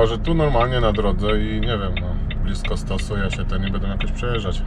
chyba że tu normalnie na drodze i nie wiem, no blisko stosu ja się to nie będę jakoś przejeżdżać.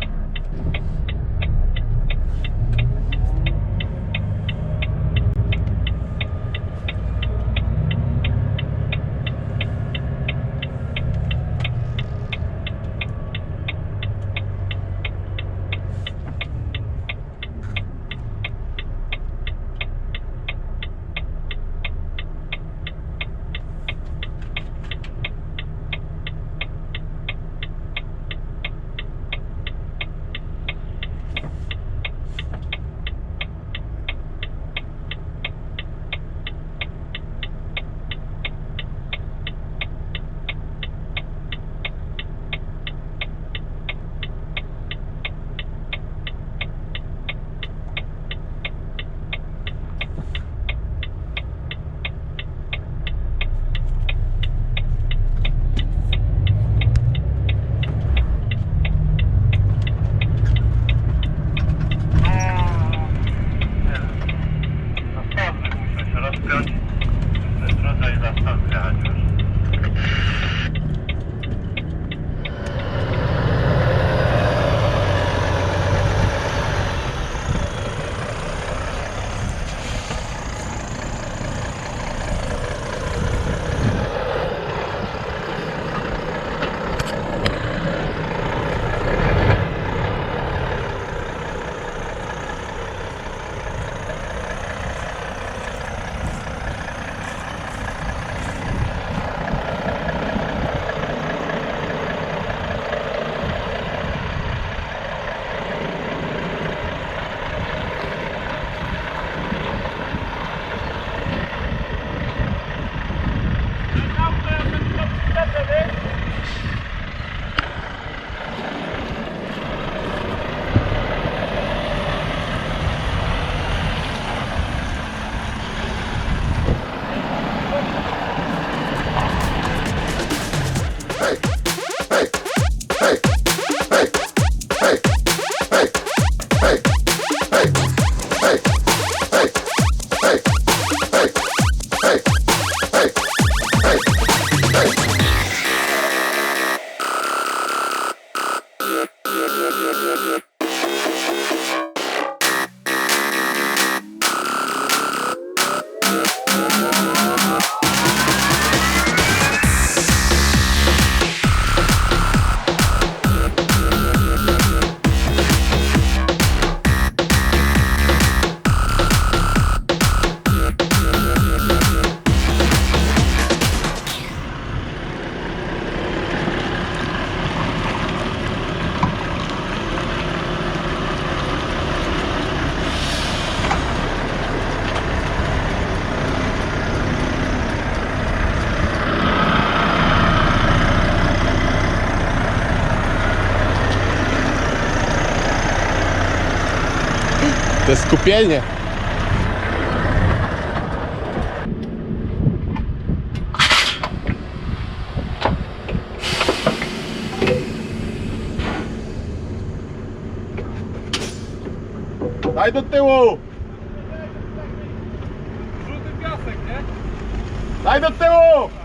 Skupienie. Daj do tyłu! Daj do tyłu!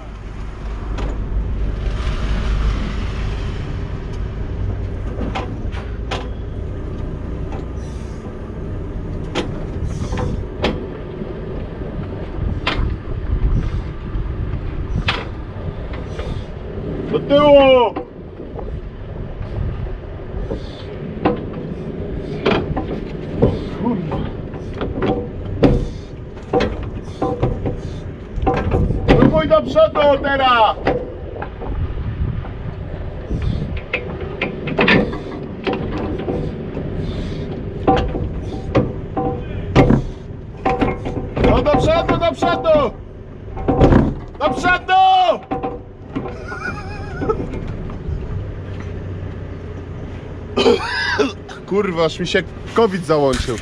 Do tyłu! Próbuj do przodu teraz! No do przodu, do przodu! Do przodu! Kurwa, aż mi się COVID załączył.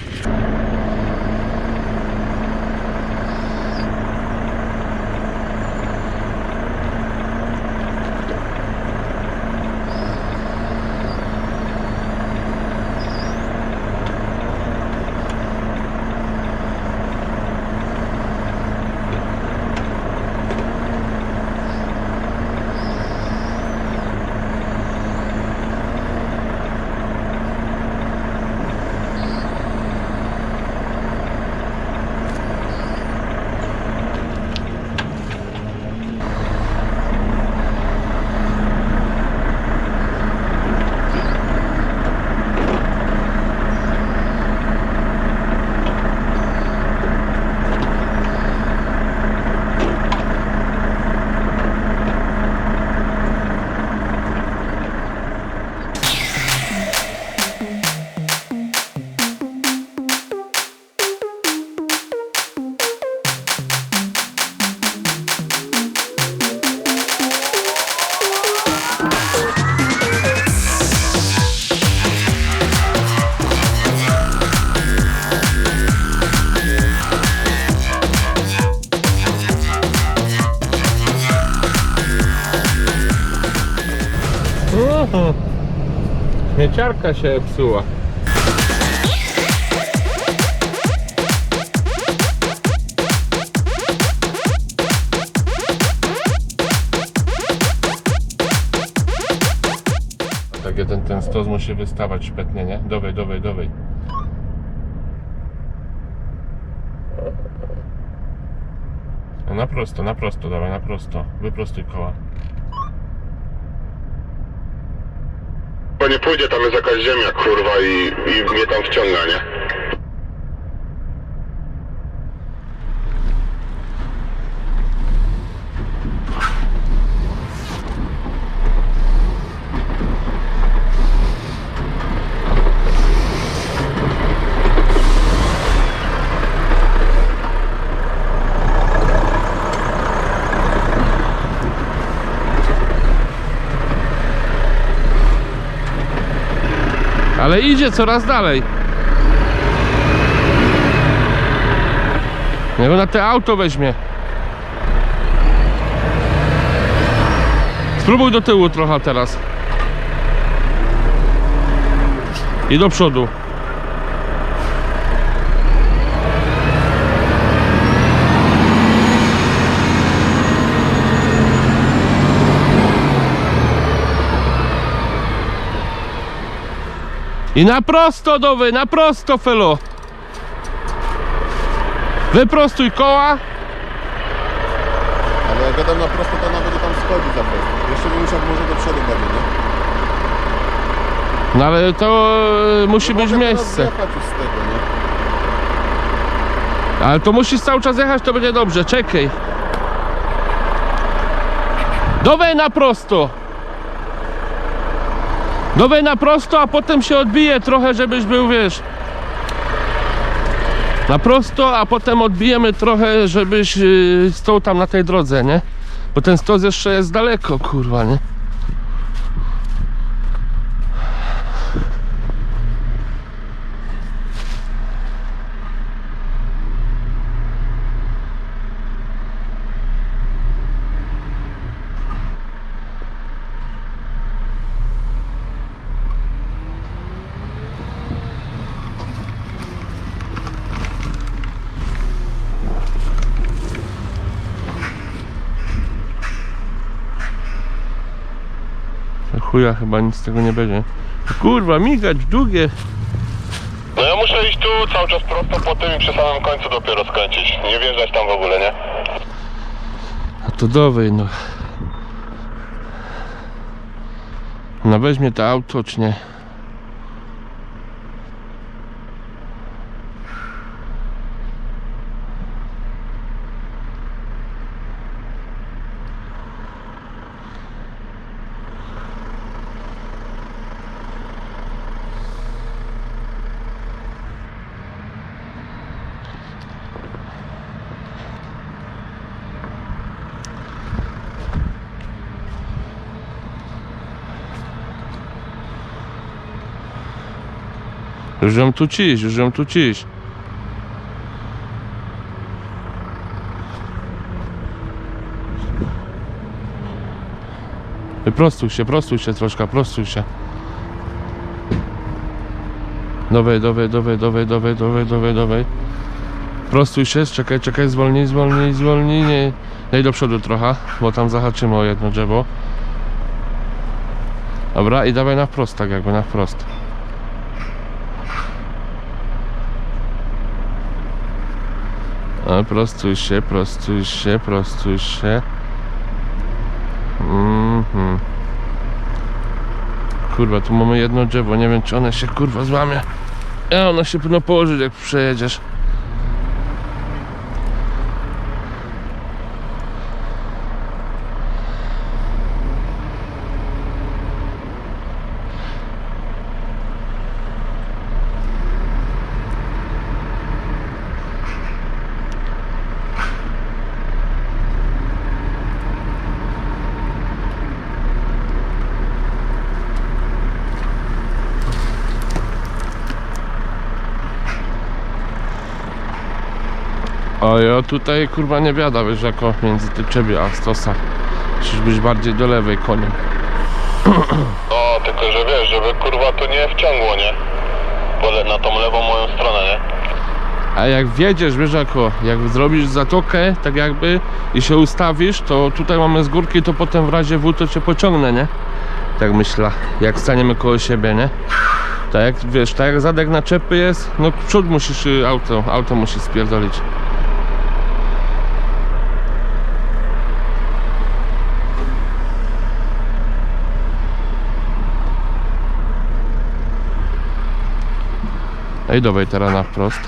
Sieciarka się psuła. Tak jeden ten stos musi wystawać szpetnie, nie? Dowej, dowej, dowej. No na prosto, na prosto, dawaj, na prosto. Wyprostuj koła. Nie pójdzie, tam jest jakaś ziemia, kurwa, i, i mnie tam wciąga, nie? Ale idzie coraz dalej. Niech na te auto weźmie. Spróbuj do tyłu trochę teraz. I do przodu. I na prosto dowy, na prosto felo. Wyprostuj koła. Ale jak gadam na prosto, to ona będzie tam schodzić za prosto. Jeszcze bym musiał może do przodu bardziej, nie? No ale to e, musi być Mogę teraz miejsce. zjechać już z tego, nie? Ale to musisz cały czas jechać, to będzie dobrze. Czekaj. Dowej na prosto. Dowej na prosto, a potem się odbije trochę, żebyś był, wiesz. Na prosto, a potem odbijemy trochę, żebyś yy, stał tam na tej drodze, nie? Bo ten stos jeszcze jest daleko, kurwa, nie? Chuja chyba nic z tego nie będzie. Kurwa, migać długie. No ja muszę iść tu cały czas prosto po tym i przy samym końcu dopiero skręcić. Nie wjeżdżać tam w ogóle, nie? A to dowej, no. No weźmie to auto, czy nie? Już ją tu ciś, już ją tu ciś. Prostuj się, prostuj się troszkę, prostuj się. Dowej, dowej, dowej, dowej, dowej, dowej, dowej. Prostuj się, czekaj, czekaj, zwolnij, zwolnij, zwolnij. Nie. Daj do przodu trochę, bo tam zahaczymy o jedno drzewo. Dobra, i dawaj na wprost, tak jakby na wprost. A, prostuj się, prostuj się, prostuj się. Mhm. Kurwa, tu mamy jedno drzewo, nie wiem czy one się kurwa złamie. Ja, ono się powinno położyć jak przejedziesz. Ja tutaj kurwa nie biada, wiesz, jako między ty ciebie a stosa. Musisz być bardziej do lewej koniem. No, tylko że wiesz, żeby kurwa tu nie wciągło, nie? Pole na tą lewą moją stronę, nie? A jak wjedziesz, wiesz jako, jak zrobisz zatokę, tak jakby i się ustawisz, to tutaj mamy z górki, to potem w razie W to cię pociągnę, nie? Tak myślę, jak staniemy koło siebie, nie? Tak jak, wiesz, tak jak zadek naczepy jest, no przód musisz, y, auto, auto musisz spierdolić. Ej, dawaj teraz na wprost.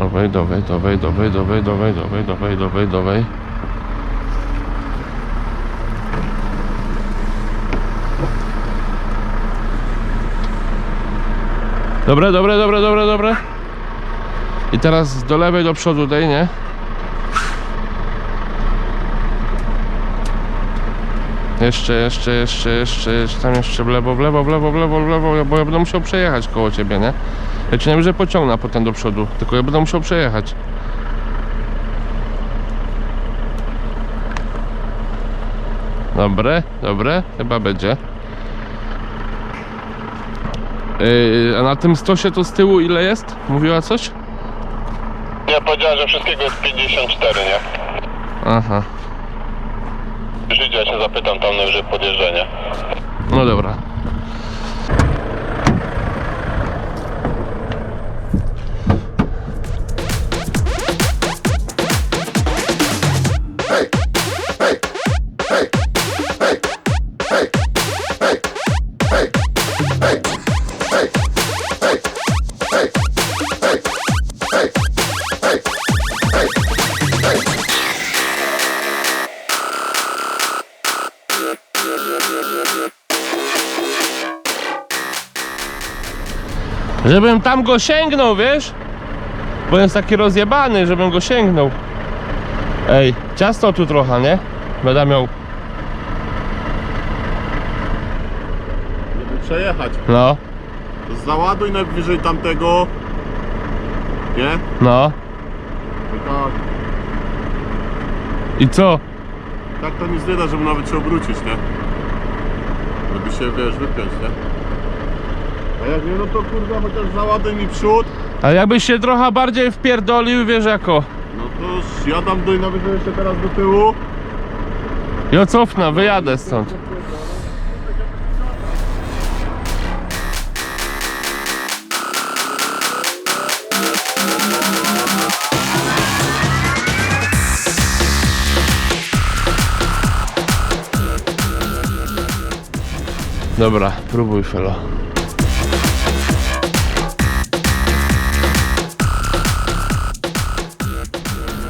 Dawaj, dawaj, dawaj, dawaj, dawaj, dawaj, dawaj, dawaj, dawaj, Dobre, dobre, dobre, dobre, dobre. I teraz do lewej, do przodu dej, nie? Jeszcze, jeszcze, jeszcze, jeszcze, jeszcze, tam jeszcze w lewo, w lewo, w lewo, w lewo, w lewo, bo ja będę musiał przejechać koło ciebie, nie? Ja cię że pociągnę potem do przodu, tylko ja będę musiał przejechać. Dobre, dobre, chyba będzie. Yy, a na tym stosie to z tyłu ile jest? Mówiła coś? Nie, powiedziałem, że wszystkiego jest 54, nie? Aha, ja się zapytam tam najwyżej podjeżdżenie. no dobra. Żebym tam go sięgnął, wiesz? Bo jest taki rozjebany, żebym go sięgnął. Ej, ciasto tu trochę, nie? Będę miał. Żeby przejechać. No, Załaduj najwyżej tamtego. Nie? no. I tak, I co? tak to nic nie da, żeby nawet się obrócić, nie? Żeby się, wiesz, wypiąć, nie? A jak nie, no to kurwa, chociaż załaduj mi przód. A jakbyś się trochę bardziej wpierdolił, wiesz jako. No to ja dam do najwyżej jeszcze teraz do tyłu. Ja cofnę, wyjadę stąd. Dobra, próbuj felo.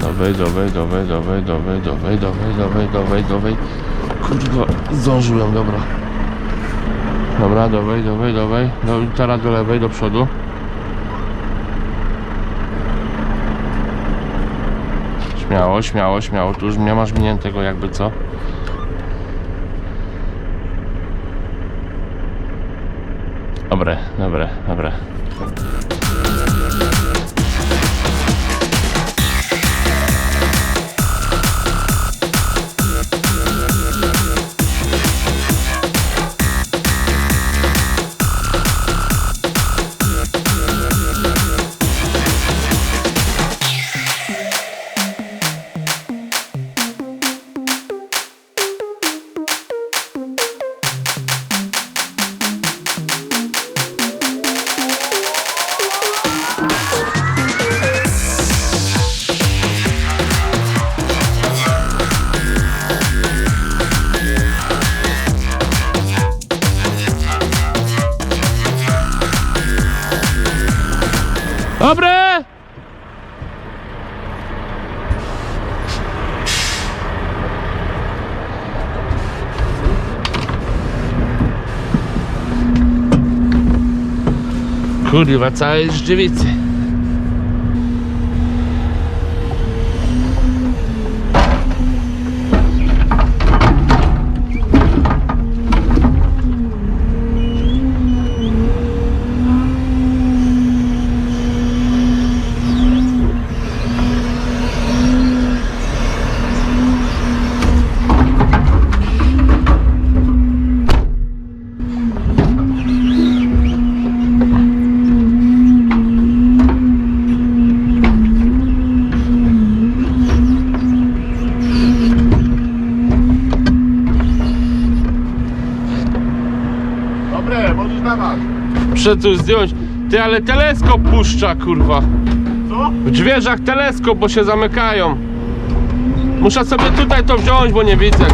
Dawaj, dawaj, dawaj, dawaj, dawaj, dawaj, dawaj, dawaj, dawaj, dawaj. Kurwa, zdążyłem, dobra. Dobra, dawaj, dawaj, dawaj. No, teraz do lewej, do przodu. Śmiało, śmiało, śmiało. Tu już nie masz miniętego jakby co. Dobre, dobre, dobre. Kurwa, całe żdziwicy. Muszę tu zdjąć. Ty, ale teleskop puszcza, kurwa. Co? W drzwiach teleskop, bo się zamykają. Muszę sobie tutaj to wziąć, bo nie widzę.